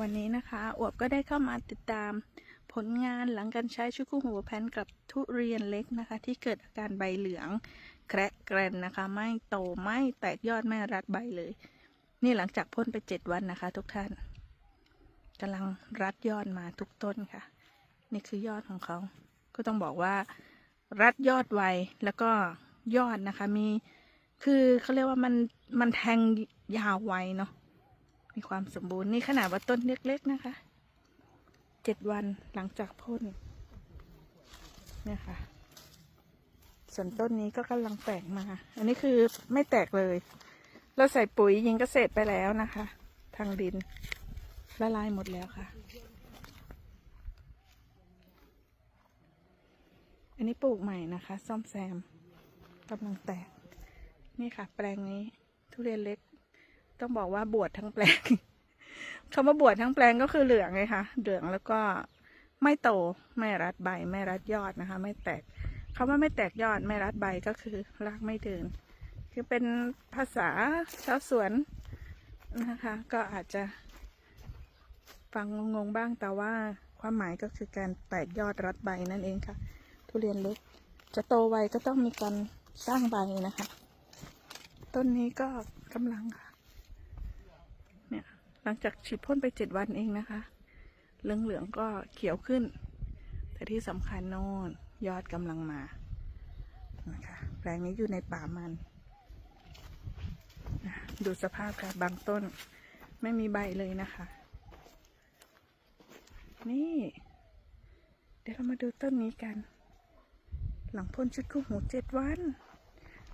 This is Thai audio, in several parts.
วันนี้นะคะอวบก็ได้เข้ามาติดตามผลงานหลังการใช้ชุกุหัวแพนกับทุเรียนเล็กนะคะ ที่เกิดอาการใบเหลือง แคระแกรนนะคะ ไม่โตไม่แตกยอดไม่รัดใบเลย นี่หลังจากพ่นไปเจ็ดวันนะคะ ทุกท่านกำลังรัดยอดมาทุกต้นค่ะ นี่คือยอดของเขา ก็ต้องบอกว่า รัดยอดไวแล้วก็ยอดนะคะมี คือเขาเรียกว่ามันมันแทงยาวไวเนาะ มีความสมบูรณ์นี่ขนาดว่าต้นเล็กๆนะคะเจ็ดวันหลังจากพ่นเนี่ยค่ะ ส่วนต้นนี้ก็กำลังแตกมา อันนี้คือไม่แตกเลย เราใส่ปุ๋ยยิงเกษตรไปแล้วนะคะ ทางดินละลายหมดแล้วค่ะ อันนี้ปลูกใหม่นะคะ ซ่อมแซมกำลังแตก นี่ค่ะ แปลงนี้ทุเรียนเล็ก ต้องบอกว่าบวชทั้งแปลงคำว่าบวชทั้งแปลงก็คือเหลืองไงคะเหลืองแล้วก็ไม่โตไม่รัดใบ ไม่รัดยอดนะคะ ไม่แตกคำว่าไม่แตกยอดไม่รัดใบก็คือรากไม่เดิน คือเป็นภาษาชาวสวนนะคะ ก็อาจจะฟังงงๆบ้างแต่ว่าความหมายก็คือการแตกยอดรัดใบนั่นเองค่ะ ทุเรียนเล็กจะโตไวก็ต้องมีการสร้างใบนะคะ ต้นนี้ก็กำลังค่ะ หลังจากฉีดพ่นไปเจ็ดวันเองนะคะ เหลืองๆก็เขียวขึ้น แต่ที่สำคัญโน่นยอดกำลังมานะคะแปลงนี้อยู่ในป่ามันนะดูสภาพค่ะบางต้นไม่มีใบเลยนะคะ นี่ เดี๋ยวเรามาดูต้นนี้กัน หลังพ่นชุดคู่หูเจ็ดวัน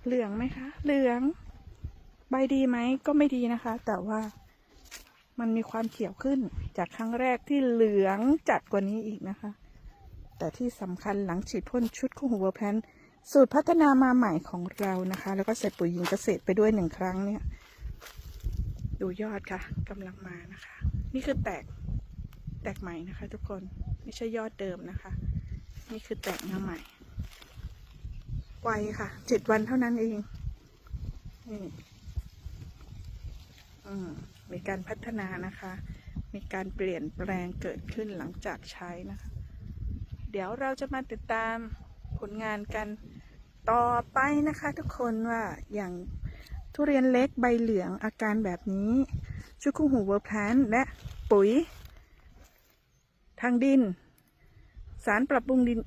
เหลืองไหมคะ เหลือง ใบดีไหมก็ไม่ดีนะคะ แต่ว่า มันมีความเขียวขึ้นจากครั้งแรกที่เหลืองจัดกว่านี้อีกนะคะ แต่ที่สำคัญหลังฉีดพ่นชุดคู่หูเวอร์แพนสูตรพัฒนามาใหม่ของเรานะคะ แล้วก็ใส่ปุ๋ยยิงเกษตรไปด้วยหนึ่งครั้งเนี่ย ดูยอดค่ะกำลังมานะคะ นี่คือแตกแตกใหม่นะคะ ทุกคนไม่ใช่ยอดเดิมนะคะ นี่คือแตกมาใหม่ไวค่ะเจ็ดวันเท่านั้นเองนี่อืม มีการพัฒนานะคะ มีการเปลี่ยนแปลงเกิดขึ้นหลังจากใช้นะคะ เดี๋ยวเราจะมาติดตามผลงานกันต่อไปนะคะ ทุกคนว่าอย่างทุเรียนเล็กใบเหลืองอาการแบบนี้ชุกุหูเวอร์แพลนและปุ๋ย ทางดิน สารปรับปรุงดิน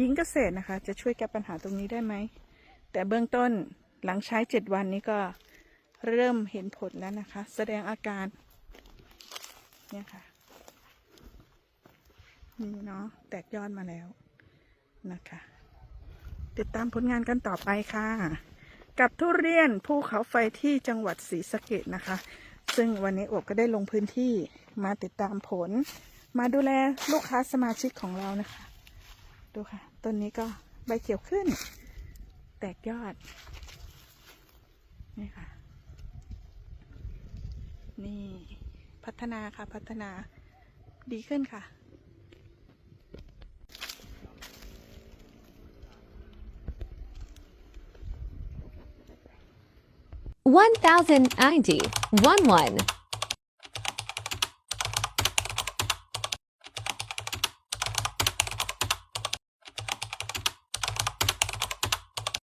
ยิงเกษตรนะคะ จะช่วยแก้ปัญหาตรงนี้ได้ไหม แต่เบื้องต้นหลังใช้เจ็ดวันนี้ก็ เริ่มเห็นผลแล้วนะคะ แสดงอาการเนี่ยค่ะนี่เนาะแตกยอดมาแล้วนะคะ ติดตามผลงานกันต่อไปค่ะ กับทุเรียนภูเขาไฟที่จังหวัดศรีสะเกดนะคะ ซึ่งวันนี้อบก็ได้ลงพื้นที่มาติดตามผล มาดูแลลูกค้าสมาชิกของเรานะคะ ดูค่ะต้นนี้ก็ใบเขียวขึ้น แตกยอดนี่ค่ะ นี่ พัฒนาค่ะพัฒนาดีขึ้นค่ะ1090 one one